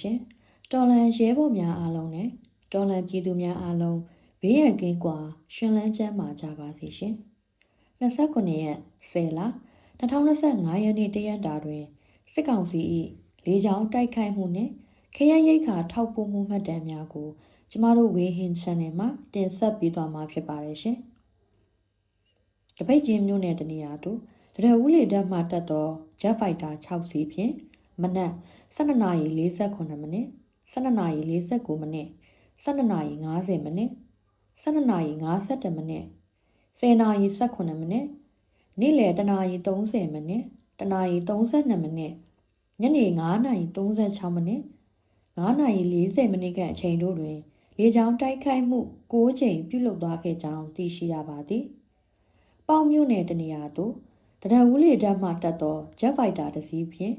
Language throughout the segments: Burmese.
ရှင်တော်လန်ရဲဘော်များအားလုံးနဲ့တော်လန်ပြည်သူများအားလုံးဘေးရန်ကင်းကွာရှင်လန်းချမ်းမာကြပါစေရှင်29ရက်10လ2025ရက်နေ့တရက်တာတွင်စစ်ကောင်စီ၏လေကြောင်းတိုက်ခိုက်မှုနှင့်ခရရိတ်ခါထောက်ပို့မှုမှတ်တမ်းများကိုကျမတို့ဝေဟင် channel မှာတင်ဆက်ပေးသွားမှာဖြစ်ပါတယ်ရှင်တပိတ်ချင်းမျိုးနယ်တနေရာသို့တရဝူးလေတပ်မှတက်သော Jet Fighter 6စီးဖြင့် မနက်12:48မိနစ်12:49မိနစ်12:50မိနစ်12:51မိနစ်10:18မိနစ်နေ့လယ်1:30မိနစ်1:32မိနစ်ညနေ9:36မိနစ်9:40မိနစ်ခန့်အချိန်တို့တွင်လေကြောင်းတိုက်ခိုက်မှု6ကြိမ်ပြုလုပ်သွားခဲ့ကြောင်းသိရှိရပါသည်။ပေါင်မြို့နယ်တနေရာသို့တရဝူးလေတပ်မှတက်သော Jet Fighter တစ်စီးဖြင့်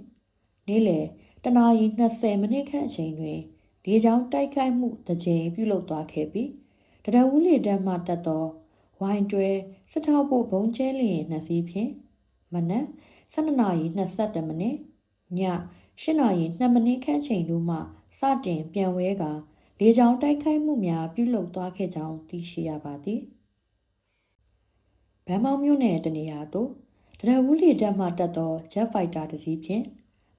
နေ့လယ်တနာရီ20မိနစ်ခန့်အချိန်တွင်လေကြောင်းတိုက်ခိုက်မှုတစ်ကြိမ်ပြုလုပ်သွားခဲ့ပြီးတရဝူးလေတပ်မှတက်သောဝိုင်တွဲစစ်ထောက်ဖို့ဘုံကျဲလျင်နှစ်စီးဖြင့်မနက်12နာရီ22မိနစ်ည8နာရီ2မိနစ်ခန့်ချိန်တို့မှစတင်ပြန်ဝဲကာလေကြောင်းတိုက်ခိုက်မှုများပြုလုပ်သွားခဲ့ကြောင်းသိရှိရပါသည်ဗန်မောင်မြို့နယ်တနေရာသို့တရဝူးလေတပ်မှတက်သော Jet Fighter တစ်စီးဖြင့်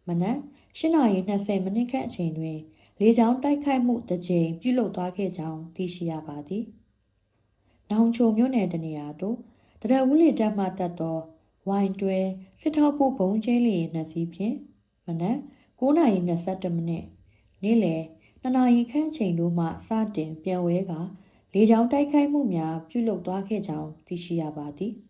မနက်8:20မိနစ်ခန့်အချိန်တွင် လေကြောင်းတိုက်ခိုက်မှုတစ်ကြိမ်ပြုလုပ်သွားခဲ့ကြောင်းသိရှိရပါသည်။နောင်ချိုမြို့နယ်တနေရာသို့တရဝူးလေတပ်မှတက်သောဝိုင်တွဲစစ်ထောက်ဖို့ဘုံကျဲလျင်နှစ်စီးဖြင့်မနက်9:22မိနစ်နေ့လယ်2နာရီခန့်ချိန်တို့မှစတင်ပြန်ဝဲကလေကြောင်းတိုက်ခိုက်မှုများပြုလုပ်သွားခဲ့ကြောင်းသိရှိရပါသည်။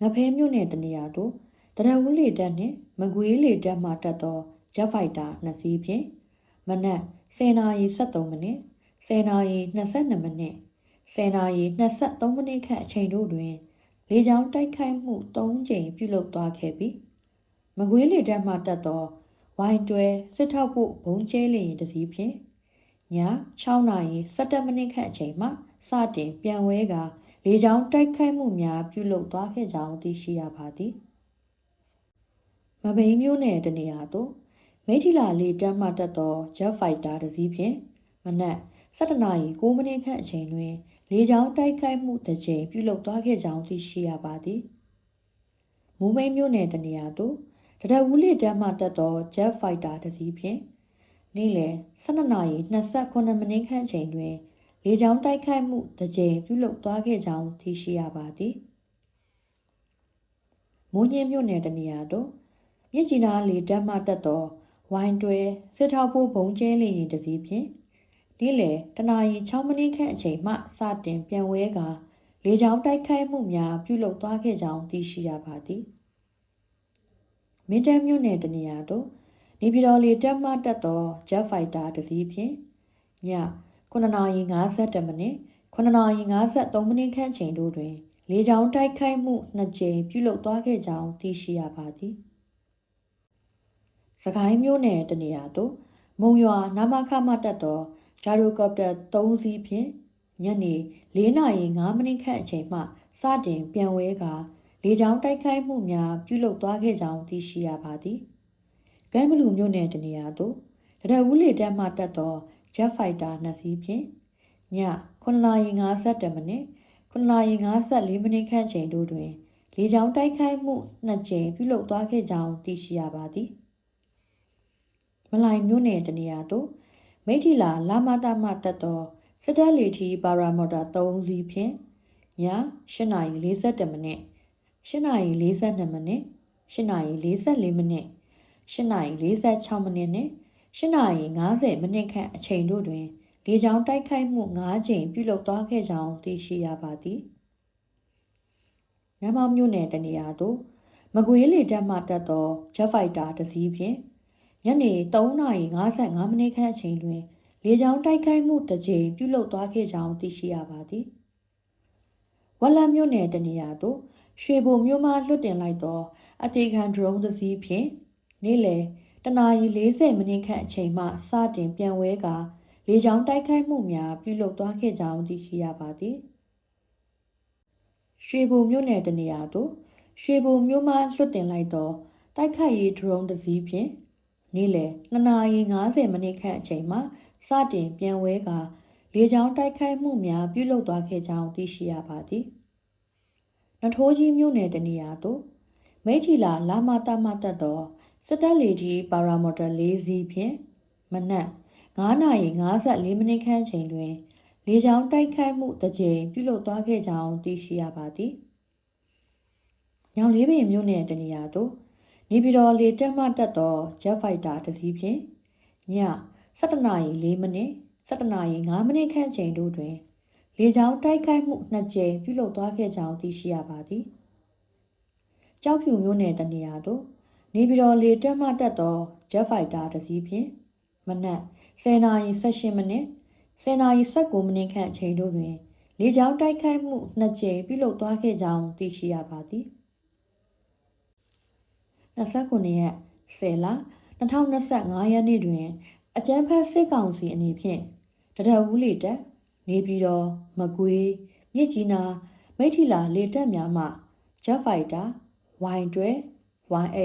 ငဖဲမြို့နယ်တနေရာသို့ တရဝူးလေတပ်နှင့်မကွေးလေတပ်မှတက်သော Jet Fighter နှစ်စီးဖြင့်မနက်10:23မိနစ်10:22မိနစ်10:23မိနစ်ခန့်အချိန်တို့တွင်လေကြောင်းတိုက်ခိုက်မှု3ကြိမ်ပြုလုပ်သွားခဲ့ပြီးမကွေးလေတပ်မှတက်သောဝိုင်တွဲစစ်ထောက်ဖို့ဘုံကျဲလျင်တစ်စီးဖြင့်ည6နာရီ17မိနစ်ခန့်အချိန်မှစတင်ပြန်ဝဲကလေကြောင်းတိုက်ခိုက်မှုများပြုလုပ်သွားခဲ့ကြောင်းသိရှိရပါသည် မဘိန်းမျိုးနယ်တနေရာသို့မိထီလာလေတန်းမှတက်သော Jet Fighter တစ်စီးဖြင့်မနက်7နာရီ9မိနစ်ခန့်အချိန်တွင် လေကြောင်းတိုက်ခိုက်မှုတစ်ကြိမ်ပြုလုပ်သွားခဲ့ကြောင်းသိရှိရပါသည်မူမိန်မျိုးနယ်တနေရာသို့တရဝူးလေတန်းမှတက်သော Jet Fighter တစ်စီးဖြင့်နေ့လယ်12နာရီ28မိနစ်ခန့်အချိန်တွင် လေကြောင်းတိုက်ခိုက်မှုတစ်ကြိမ်ပြုလုပ်သွားခဲ့ကြောင်းသိရှိရပါသည်မိုးညင်းမြို့နယ်တနေရာသို့ မြစ်ကြီးနားလေတပ်မှတက်သောဝိုင်တွဲစစ်ထောက်ဖို့ဘုံကျဲလျင်တစည်းဖြင့်နေ့လယ်တနာရီ6မိနစ်ခန့်အချိန်မှစတင်ပြန်ဝဲကာလေကြောင်းတိုက်ခိုက်မှုများပြုလုပ်သွားခဲ့ကြောင်းသိရှိရပါသည်မင်းတပ်မြို့နယ်တနေရာသို့နေပြည်တော်လေတပ်မှတက်သော Jet Fighter တစည်းဖြင့်ည9:52မိနစ်9:53မိနစ်ခန့်ချိန်တို့တွင် လေကြောင်းတိုက်ခိုက်မှုနှစ်ကြိမ်ပြုလုပ်သွားခဲ့ကြောင်းသိရှိရပါသည်။ စကိုင်းမြို့နယ်တနေရာသို့မုံရွာနာမခမတက်သောဂျာရိုကော်ပတာ3စီးဖြင့်ညနေ4:05မိနစ်ခန့်အချိန်မှစတင်ပြန်ဝဲကလေကြောင်းတိုက်ခိုက်မှုများပြုလုပ်သွားခဲ့ကြောင်းသိရှိရပါသည်။ကမ်းဘလူမြို့နယ်တနေရာသို့တရဝူးလေတပ်မှတက်သော Jet Fighter 2စီးဖြင့်ည9:52မိနစ်9:54မိနစ်ခန့်ချိန်တို့တွင်လေကြောင်းတိုက်ခိုက်မှုနှစ်ကြိမ်ပြုလုပ်သွားခဲ့ကြောင်းသိရှိရပါသည်။ မလိုင်မြို့နယ်တနေရာသို့မိထီလာလာမတာမတက်သောစစ်တပ်လေထီပါရာမော်တာ3စီးဖြင့်ည8:42မိနစ်8:42မိနစ်8:44မိနစ်8:46မိနစ်နဲ့8:50မိနစ်ခန့်အချိန်တို့တွင်လေကြောင်းတိုက်ခိုက်မှု9ကြိမ်ပြုလုပ်သွားခဲ့ကြောင်းသိရှိရပါသည်။နမောင်မြို့နယ်တနေရာသို့မကွေးလေတပ်မှတက်သော Jet Fighter တစ်စီးဖြင့် ညနေ3:55မိနစ်ခန့်အချိန်တွင် လေကြောင်းတိုက်ခိုက်မှုတစ်ကြိမ်ပြုလုပ်သွားခဲ့ကြောင်းသိရှိရပါသည်။ဝက်လက်မြို့နယ်တနေရာသို့ရွှေဘုံမြို့မှလွတ်တင်လိုက်သော အသေးခံဒရုန်းတစ်စီးဖြင့်နေ့လယ်တနာရီ40မိနစ်ခန့်အချိန်မှစတင်ပြန်ဝဲကာလေကြောင်းတိုက်ခိုက်မှုများပြုလုပ်သွားခဲ့ကြောင်းသိရှိရပါသည်။ရွှေဘုံမြို့နယ်တနေရာသို့ရွှေဘုံမြို့မှလွတ်တင်လိုက်သောတိုက်ခိုက်ရေးဒရုန်းတစ်စီးဖြင့် နေ့လယ်2:50မိနစ်ခန့်အချိန်မှာစတင်ပြန်ဝဲကလေကြောင်းတိုက်ခိုက်မှုများပြုလုပ်သွားခဲ့ကြောင်းသိရှိရပါသည်။နထိုးကြီးမြို့နယ်တနေရာသို့မိထီလာလာမတမတက်သောစစ်တပ်လေကြီးပါရာမော်တာ၄စီးဖြင့်မနက်9:54မိနစ်ခန့်ချိန်တွင် လေကြောင်းတိုက်ခိုက်မှုတစ်ကြိမ်ပြုလုပ်သွားခဲ့ကြောင်းသိရှိရပါသည်။ညောင်လေးပင်မြို့နယ်တနေရာသို့ နေပြည်တော်လေတက်မှတက်သော Jet Fighter တစ်စီးဖြင့်ည7:04မိနစ်7:05မိနစ်ခန့်ချိန်တို့တွင် လေကြောင်းတိုက်ခိုက်မှုနှစ်ကြိမ်ပြုလုပ်သွားခဲ့ကြောင်းသိရှိရပါသည်။ကြောက်ဖြူမြို့နယ်တနေရာသို့နေပြည်တော်လေတက်မှတက်သော Jet Fighter တစ်စီးဖြင့်မနက်10:18မိနစ်10:19မိနစ်ခန့်အချိန်တို့တွင် လေကြောင်းတိုက်ခိုက်မှုနှစ်ကြိမ်ပြုလုပ်သွားခဲ့ကြောင်းသိရှိရပါသည် 29ရက်10လ2025ရက်နေ့တွင် အကြမ်းဖက်စစ်ကောင်စီအနေဖြင့်တရဝူးလေတက်နေပြည်တော်မကွေးမြစ်ကြီးနာမိထီလာလေတက်များမှ Jet Fighter Y12 Y8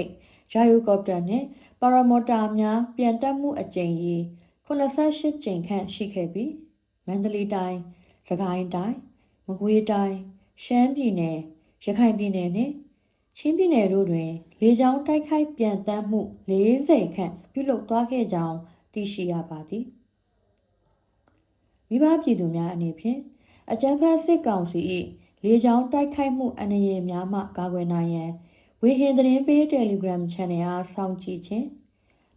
ယာယိုကော်ပတာနှင့်ပါရာမော်တာများပြန်တက်မှုအကြိမ်ရေ88ကြိမ်ခန့်ရှိခဲ့ပြီးမန္တလေးတိုင်းစကိုင်းတိုင်းမကွေးတိုင်းရှမ်းပြည်နယ်ရခိုင်ပြည်နယ်နှင့် ချင်းပြည်နယ်တို့တွင် လေကြောင်းတိုက်ခိုက်ပြန်တမ်းမှု40ခန့်ပြုလုပ်သွားခဲ့ကြောင်းသိရှိရပါသည်မိဘပြည်သူများအနေဖြင့်အကြမ်းဖက်စစ်ကောင်စီ၏လေကြောင်းတိုက်ခိုက်မှုအန္တရာယ်များမှကာကွယ်နိုင်ရန်ဝေဟင်သတင်းပေး Telegram Channel အားစောင့်ကြည့်ခြင်း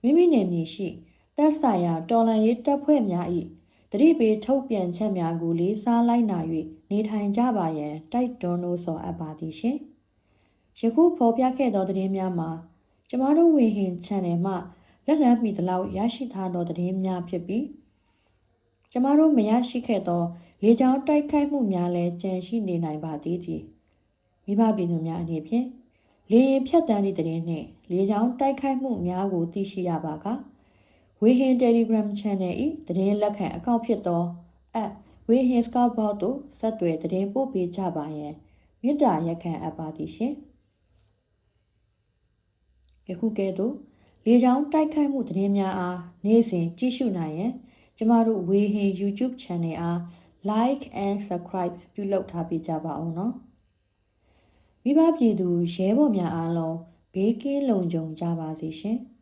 မိမိနယ်မြေရှိသက်ဆိုင်ရာတော်လှန်ရေးတပ်ဖွဲ့များ၏တတိပေးထုတ်ပြန်ချက်များကိုလေးစားလိုက်နာ၍နေထိုင်ကြပါရန်တိုက်တွန်းလို့ဆိုအပ်ပါသည်ရှင်။ ယခုဖော်ပြခဲ့သောသတင်းများမှာကျမတို့ဝေဟင် channel မှလက်လန်းမီတလောက်ရရှိထားသောသတင်းများဖြစ်ပြီးကျမတို့မရရှိခဲ့သော လေကြောင်းတိုက်ခိုက်မှုများလည်းကြန့်ရှိနေနိုင်ပါသေးသည်မိဘပြည်သူများအနေဖြင့်လေရင်ဖြတ်တန်းသည့်သတင်းနှင့်လေကြောင်းတိုက်ခိုက်မှုများကိုသိရှိရပါကဝေဟင် Telegram Channel ၏သတင်းလက်ခံအကောင့်ဖြစ်သောဝေဟင် Scout Bot သို့ဆက်သွယ်သတင်းပို့ပေးကြပါရန်မေတ္တာရက်ခံအပ်ပါသည်ရှင် ယခုကဲ့သို့လေကြောင်းတိုက်ခိုက်မှုသတင်းများအားနေ့စဉ်ကြည့်ရှုနိုင်ရန်ကျမတို့ဝေဟင် YouTube Channel အား like and subscribe ပြုလုပ်ထားပေးကြပါအောင်နော်မိဘပြည်သူရဲဘော်များအားလုံးဘေးကင်းလုံခြုံကြပါစေရှင်။